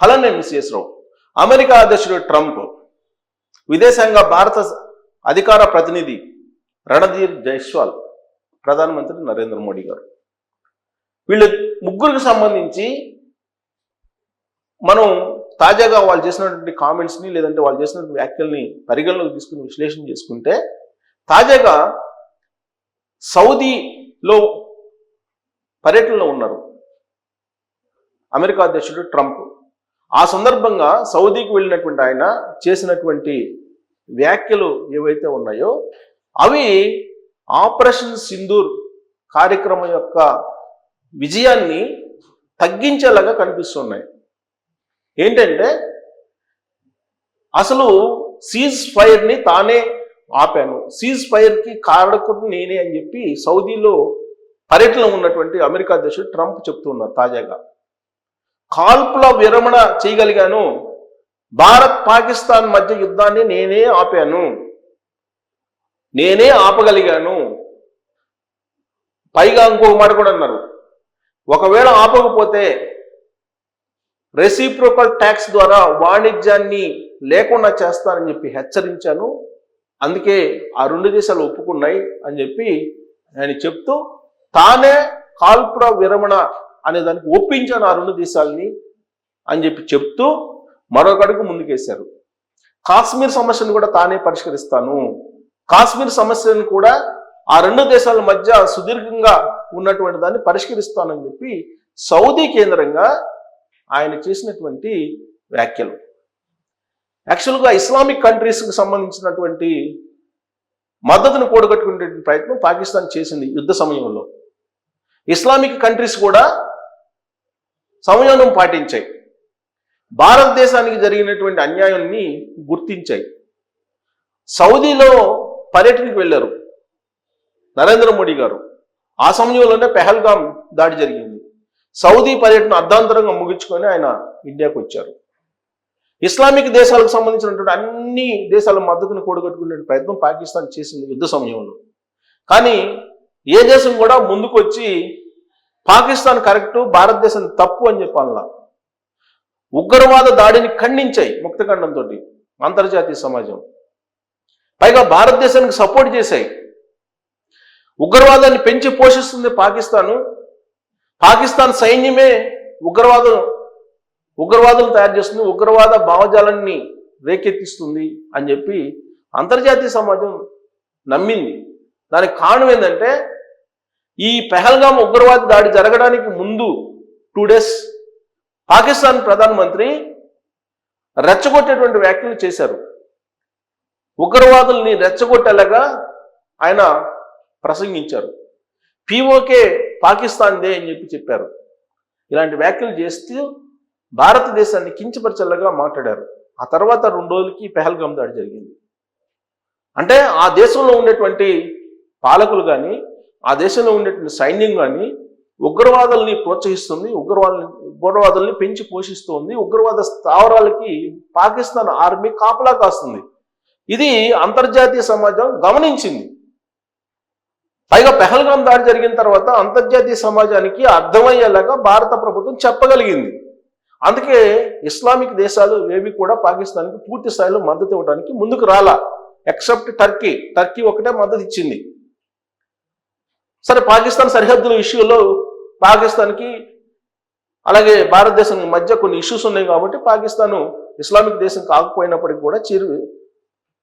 Hello నేను miss America అధ్యక్షుడు Trump విదేశాంగ భారత అధికార ప్రతినిధి రణధీర్ జైస్వాల్ ప్రధానమంత్రి నరేంద్ర మోడీ గారు. వీళ్ళు ముగ్గురికి సంబంధించి మనం తాజాగా వాళ్ళు చేసినటువంటి కామెంట్స్ని లేదంటే వాళ్ళు చేసినటువంటి వ్యాఖ్యల్ని పరిగణలోకి తీసుకుని విశ్లేషణ చేసుకుంటే తాజాగా సౌదీలో పర్యటనలో ఉన్నారు అమెరికా అధ్యక్షుడు ట్రంప్. ఆ సందర్భంగా సౌదీకి వెళ్ళినటువంటి ఆయన చేసినటువంటి వ్యాఖ్యలు ఏవైతే ఉన్నాయో అవి ఆపరేషన్ సింధూర్ కార్యక్రమం యొక్క విజయాన్ని తగ్గించేలాగా కనిపిస్తున్నాయి. ఏంటంటే అసలు సీజ్ ఫైర్ని తానే ఆపాను. సీజ్ ఫైర్కి కారకుడు నేనే అని చెప్పి సౌదీలో పర్యటనలో ఉన్నటువంటి అమెరికా అధ్యక్షుడు ట్రంప్ చెప్తున్నారు తాజాగా. కాల్పుల విరమణ చేయగలిగాను. భారత్ పాకిస్తాన్ మధ్య యుద్ధాన్ని నేనే ఆపాను. నేనే ఆపగలిగాను. పైగా ఇంకొక మాట కూడా అన్నారు. ఒకవేళ ఆపకపోతే రెసిప్రోకల్ ట్యాక్స్ ద్వారా వాణిజ్యాన్ని లేకుండా చేస్తానని చెప్పి హెచ్చరించాను. అందుకే ఆ రెండు దేశాలు ఒప్పుకున్నాయి అని చెప్పి ఆయన చెప్తూ తానే కాల్పుర విరమణ అనే దానికి ఒప్పించాను ఆ రెండు దేశాలని అని చెప్పి చెప్తూ మరొక అడుగు ముందుకేశారు. కాశ్మీర్ సమస్యను కూడా తానే పరిష్కరిస్తాను. కాశ్మీర్ సమస్యను కూడా ఆ రెండు దేశాల మధ్య సుదీర్ఘంగా ఉన్నటువంటి దాన్ని పరిష్కరిస్తానని చెప్పి సౌదీ కేంద్రంగా ఆయన చేసినటువంటి వ్యాఖ్యలు. యాక్చువల్గా ఇస్లామిక్ కంట్రీస్కి సంబంధించినటువంటి మద్దతును కూడగట్టుకునే ప్రయత్నం పాకిస్తాన్ చేసింది యుద్ధ సమయంలో. ఇస్లామిక్ కంట్రీస్ కూడా సంయమనం పాటించాయి. భారతదేశానికి జరిగినటువంటి అన్యాయాన్ని గుర్తించాయి. సౌదీలో పర్యటనకు వెళ్ళారు నరేంద్ర మోడీ గారు. ఆ సమయంలోనే పెహల్గాం దాడి జరిగింది. సౌదీ పర్యటన అర్ధాంతరంగా ముగించుకొని ఆయన ఇండియాకు వచ్చారు. ఇస్లామిక్ దేశాలకు సంబంధించినటువంటి అన్ని దేశాల మద్దతును కూడగట్టుకునే ప్రయత్నం పాకిస్తాన్ చేసింది యుద్ధ సమయంలో. కానీ ఏ దేశం కూడా ముందుకు వచ్చి పాకిస్తాన్ కరెక్ట్ భారతదేశం తప్పు అని చెప్పాలా ఉగ్రవాద దాడిని ఖండించాయి ముక్తఖండంతో అంతర్జాతీయ సమాజం. పైగా భారతదేశానికి సపోర్ట్ చేశాయి. ఉగ్రవాదాన్ని పెంచి పోషిస్తుంది పాకిస్తాను. పాకిస్తాన్ సైన్యమే ఉగ్రవాదం ఉగ్రవాదులు తయారు చేస్తుంది ఉగ్రవాద భావజాలాన్ని రేకెత్తిస్తుంది అని చెప్పి అంతర్జాతీయ సమాజం నమ్మింది. దానికి కారణం ఏంటంటే ఈ పెహల్గాం ఉగ్రవాద దాడి జరగడానికి ముందు టూ డేస్ పాకిస్తాన్ ప్రధానమంత్రి రెచ్చగొట్టేటువంటి వ్యాఖ్యలు చేశారు. ఉగ్రవాదుల్ని రెచ్చగొట్టేలాగా ఆయన ప్రసంగించారు. పిఓకే పాకిస్తాన్దే అని చెప్పి చెప్పారు. ఇలాంటి వ్యాఖ్యలు చేస్తూ భారతదేశాన్ని కించపరిచేలాగా మాట్లాడారు. ఆ తర్వాత రెండు రోజులకి పెహల్గాం దాడి జరిగింది. అంటే ఆ దేశంలో ఉండేటువంటి పాలకులు కానీ ఆ దేశంలో ఉండేటువంటి సైన్యం కానీ ఉగ్రవాదుల్ని ప్రోత్సహిస్తుంది ఉగ్రవాదుల్ని ఉగ్రవాదుల్ని పెంచి పోషిస్తుంది ఉగ్రవాద స్థావరాలకి పాకిస్తాన్ ఆర్మీ కాపలా కాస్తుంది. ఇది అంతర్జాతీయ సమాజం గమనించింది. పైగా పెహల్గాం దాడి జరిగిన తర్వాత అంతర్జాతీయ సమాజానికి అర్థమయ్యేలాగా భారత ప్రభుత్వం చెప్పగలిగింది. అందుకే ఇస్లామిక్ దేశాలు ఏవి కూడా పాకిస్తాన్కి పూర్తి స్థాయిలో మద్దతు ఇవ్వడానికి ముందుకు రాలా. ఎక్సెప్ట్ టర్కీ టర్కీ ఒకటే మద్దతు ఇచ్చింది సరే పాకిస్తాన్ సరిహద్దుల విషయంలో పాకిస్తాన్కి అలాగే భారతదేశం మధ్య కొన్ని ఇష్యూస్ ఉన్నాయి కాబట్టి పాకిస్తాన్ ఇస్లామిక్ దేశం కాకపోయినప్పటికీ కూడా చిరు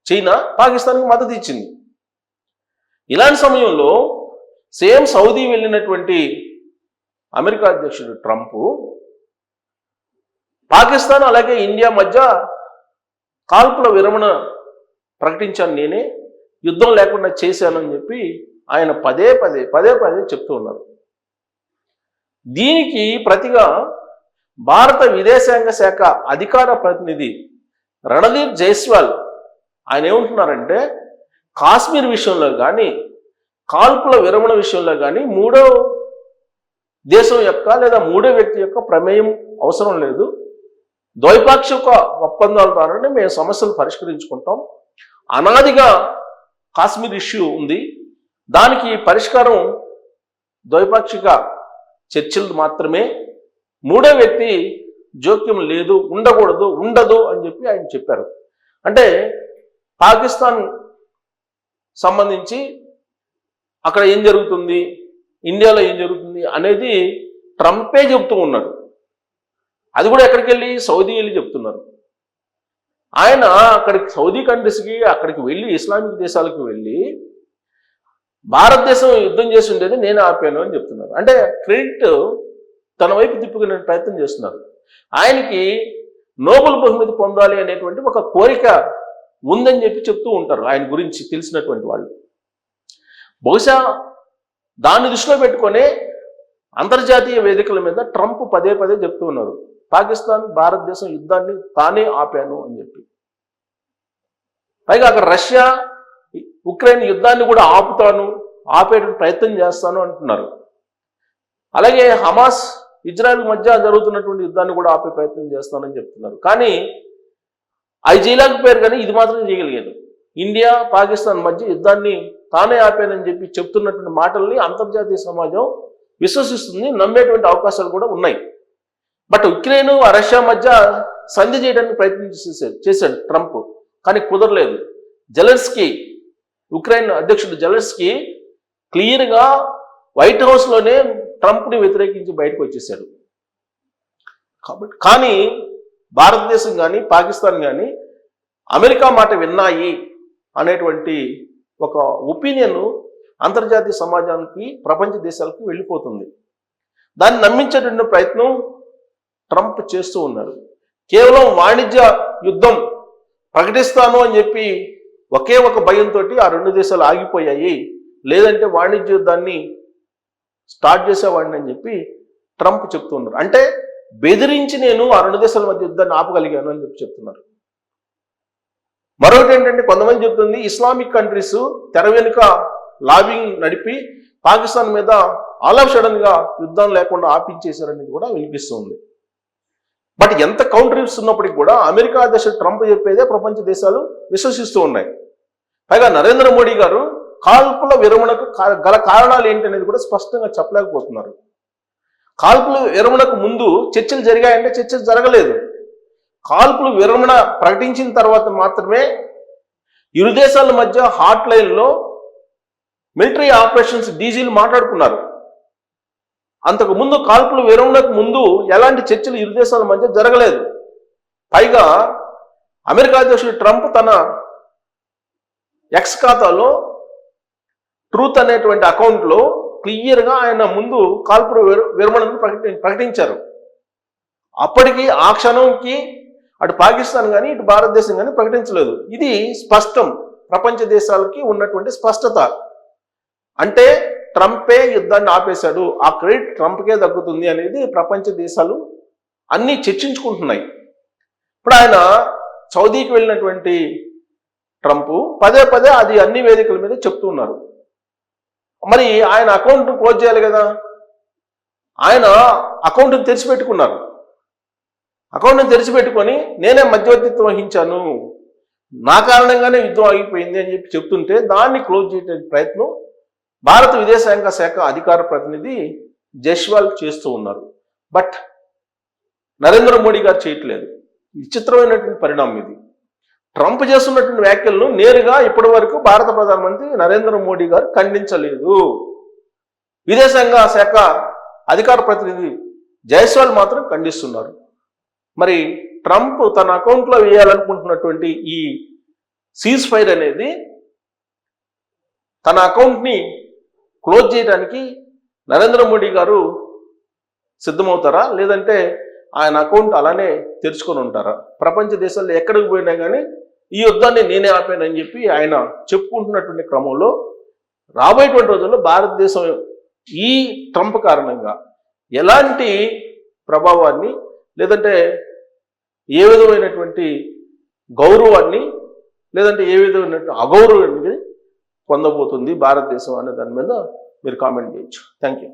చైనా పాకిస్తాన్కి మద్దతు ఇచ్చింది. ఇలాంటి సమయంలో సేమ్ సౌదీ వెళ్ళినటువంటి అమెరికా అధ్యక్షుడు ట్రంప్ పాకిస్తాన్ అలాగే ఇండియా మధ్య కాల్పుల విరమణ ప్రకటించాను నేనే యుద్ధం లేకుండా చేశానని చెప్పి ఆయన పదే పదే పదే పదే చెప్తూ ఉన్నారు. దీనికి ప్రతిగా భారత విదేశాంగ శాఖ అధికార ప్రతినిధి రణదీప్ జైస్వాల్ ఆయన ఏమంటున్నారంటే కాశ్మీర్ విషయంలో కానీ కాల్పుల విరమణ విషయంలో కానీ మూడో దేశం యొక్క లేదా మూడో వ్యక్తి యొక్క ప్రమేయం అవసరం లేదు. ద్వైపాక్షిక ఒప్పందాల ద్వారానే మేము సమస్యలు పరిష్కరించుకుంటాం. అనాదిగా కాశ్మీర్ ఇష్యూ ఉంది. దానికి పరిష్కారం ద్వైపాక్షిక చర్చలు మాత్రమే. మూడో వ్యక్తి జోక్యం లేదు ఉండకూడదు ఉండదు అని చెప్పి ఆయన చెప్పారు. అంటే పాకిస్తాన్ సంబంధించి అక్కడ ఏం జరుగుతుంది ఇండియాలో ఏం జరుగుతుంది అనేది ట్రంపే చెబుతూ ఉన్నాడు. అది కూడా ఎక్కడికి వెళ్ళి సౌదీ వెళ్ళి చెప్తున్నారు ఆయన అక్కడికి సౌదీ కంట్రీస్కి అక్కడికి వెళ్ళి ఇస్లామిక్ దేశాలకు వెళ్ళి భారతదేశం యుద్ధం చేసి ఉండేది నేను ఆపాను అని చెప్తున్నారు. అంటే క్రెడిట్ తన వైపు తిప్పుకునే ప్రయత్నం చేస్తున్నారు. ఆయనకి నోబెల్ బహుమతి పొందాలి అనేటువంటి ఒక కోరిక ఉందని చెప్పి చెప్తూ ఉంటారు. ఆయన గురించి తెలిసినటువంటి వాళ్ళు. బహుశా దాన్ని దృష్టిలో పెట్టుకొని అంతర్జాతీయ వేదికల మీద ట్రంప్ పదే పదే చెప్తూ ఉన్నారు. పాకిస్తాన్ భారతదేశం యుద్ధాన్ని తానే ఆపాను అని చెప్పి. పైగా అక్కడ రష్యా ఉక్రెయిన్ యుద్ధాన్ని కూడా ఆపుతాను ఆపే ప్రయత్నం చేస్తాను అంటున్నారు. అలాగే హమాస్ ఇజ్రాయెల్ మధ్య జరుగుతున్నటువంటి యుద్ధాన్ని కూడా ఆపే ప్రయత్నం చేస్తానని చెప్తున్నారు. కానీ అవి చేయలేకపోయారు కానీ ఇది మాత్రం చేయగలిగారు ఇండియా పాకిస్తాన్ మధ్య యుద్ధాన్ని తానే ఆపానని చెప్పి చెప్తున్నటువంటి మాటల్ని అంతర్జాతీయ సమాజం విశ్వసిస్తుంది నమ్మేటువంటి అవకాశాలు కూడా ఉన్నాయి. బట్ ఉక్రెయిన్ రష్యా మధ్య సంధి చేయడానికి ప్రయత్నం చేశాడు చేశాడు ట్రంప్. కానీ కుదరలేదు. జెలెన్స్కీ ఉక్రెయిన్ అధ్యక్షుడు జెలెన్స్కీ క్లియర్గా వైట్ హౌస్లోనే ట్రంప్ని వ్యతిరేకించి బయటకు వచ్చేసాడు. కాబట్టి కానీ భారతదేశం కానీ పాకిస్తాన్ కానీ అమెరికా మాట విన్నాయి అనేటువంటి ఒక ఒపీనియన్ అంతర్జాతీయ సమాజానికి ప్రపంచ దేశాలకు వెళ్ళిపోతుంది. దాన్ని నమ్మించేటువంటి ప్రయత్నం ట్రంప్ చేస్తూ ఉన్నారు. కేవలం వాణిజ్య యుద్ధం ప్రకటిస్తాను అని చెప్పి ఒకే ఒక భయంతో ఆ రెండు దేశాలు ఆగిపోయాయి. లేదంటే వాణిజ్య యుద్ధాన్ని స్టార్ట్ చేసేవాడిని అని చెప్పి ట్రంప్ చెప్తున్నారు. అంటే బెదిరించి నేను ఆ రెండు దేశాల మధ్య యుద్ధాన్ని ఆపగలిగాను అని చెప్పి చెప్తున్నారు. మరొకటి ఏంటంటే కొంతమంది చెప్తుంది ఇస్లామిక్ కంట్రీస్ తెర వెనుక లాబింగ్ నడిపి పాకిస్తాన్ మీద ఆల్ ఆఫ్ సడన్గా యుద్ధం లేకుండా ఆపించేశారనేది కూడా వినిపిస్తుంది. బట్ ఎంత కౌంటర్ ఉన్నప్పటికీ కూడా అమెరికా అధ్యక్షుడు ట్రంప్ చెప్పేదే ప్రపంచ దేశాలు విశ్వసిస్తూ ఉన్నాయి. పైగా నరేంద్ర మోడీ గారు కాల్పుల విరమణకు గల కారణాలు ఏంటి అనేది కూడా స్పష్టంగా చెప్పలేకపోతున్నారు. కాల్పుల విరమణకు ముందు చర్చలు జరిగాయంటే చర్చలు జరగలేదు. కాల్పులు విరమణ ప్రకటించిన తర్వాత మాత్రమే ఇరు దేశాల మధ్య హాట్ లైన్లో మిలిటరీ ఆపరేషన్స్ డీజీలు మాట్లాడుకున్నారు. అంతకు ముందు కాల్పులు విరమణకు ముందు ఎలాంటి చర్చలు ఇరు దేశాల మధ్య జరగలేదు. పైగా అమెరికా అధ్యక్షుడు ట్రంప్ తన ఎక్స్ ఖాతాలో ట్రూత్ అనేటువంటి అకౌంట్లో క్లియర్గా ఆయన ముందు కాల్పుల విరమణను ప్రకటి ప్రకటించారు. అప్పటికి ఆ క్షణంకి అటు పాకిస్తాన్ కానీ ఇటు భారతదేశం కానీ ప్రకటించలేదు. ఇది స్పష్టం. ప్రపంచ దేశాలకి ఉన్నటువంటి స్పష్టత. అంటే ట్రంపే యుద్ధాన్ని ఆపేశాడు. ఆ క్రెడిట్ ట్రంప్కే దక్కుతుంది అనేది ప్రపంచ దేశాలు అన్నీ చర్చించుకుంటున్నాయి. ఇప్పుడు ఆయన సౌదీకి వెళ్ళినటువంటి ట్రంప్ పదే పదే అది అన్ని వేదికల మీద చెప్తున్నారు మరి ఆయన అకౌంట్ క్లోజ్ చేయాలి కదా? ఆయన అకౌంట్ని తెరిచిపెట్టుకున్నారు. అకౌంట్ని తెరిచిపెట్టుకొని నేనే మధ్యవర్తిత్వం వహించాను. నా కారణంగానే యుద్ధం ఆగిపోయింది అని చెప్పి చెప్తుంటే దాన్ని క్లోజ్ చేయడానికి ప్రయత్నం భారత విదేశాంగ శాఖ అధికార ప్రతినిధి జైస్వాల్ చేస్తూ ఉన్నారు. బట్ నరేంద్ర మోడీ గారు చేయట్లేదు. విచిత్రమైనటువంటి పరిణామం ఇది. ట్రంప్ చేస్తున్నటువంటి వ్యాఖ్యలను నేరుగా ఇప్పటి వరకు భారత ప్రధానమంత్రి నరేంద్ర మోడీ గారు ఖండించలేదు. విదేశాంగ శాఖ అధికార ప్రతినిధి జైస్వాల్ మాత్రం ఖండిస్తున్నారు. మరి ట్రంప్ తన అకౌంట్లో వేయాలనుకుంటున్నటువంటి ఈ సీజ్ ఫైర్ అనేది తన అకౌంట్ని క్లోజ్ చేయడానికి నరేంద్ర మోడీ గారు సిద్ధమవుతారా? లేదంటే ఆయన అకౌంట్ అలానే తెరుచుకొని ఉంటారా? ప్రపంచ దేశాల్లో ఎక్కడికి పోయినా కానీ ఈ యుద్ధాన్ని నేనే ఆపానని చెప్పి ఆయన చెప్పుకుంటున్నటువంటి క్రమంలో రాబోయేటువంటి రోజుల్లో భారతదేశం ఈ ట్రంప్ కారణంగా ఎలాంటి ప్రభావాన్ని లేదంటే ఏ విధమైనటువంటి గౌరవాన్ని లేదంటే ఏ విధమైనటువంటి అగౌరవాన్ని పొందబోతుంది భారతదేశం అనే దాని మీద మీరు కామెంట్ చేయొచ్చు. Thank you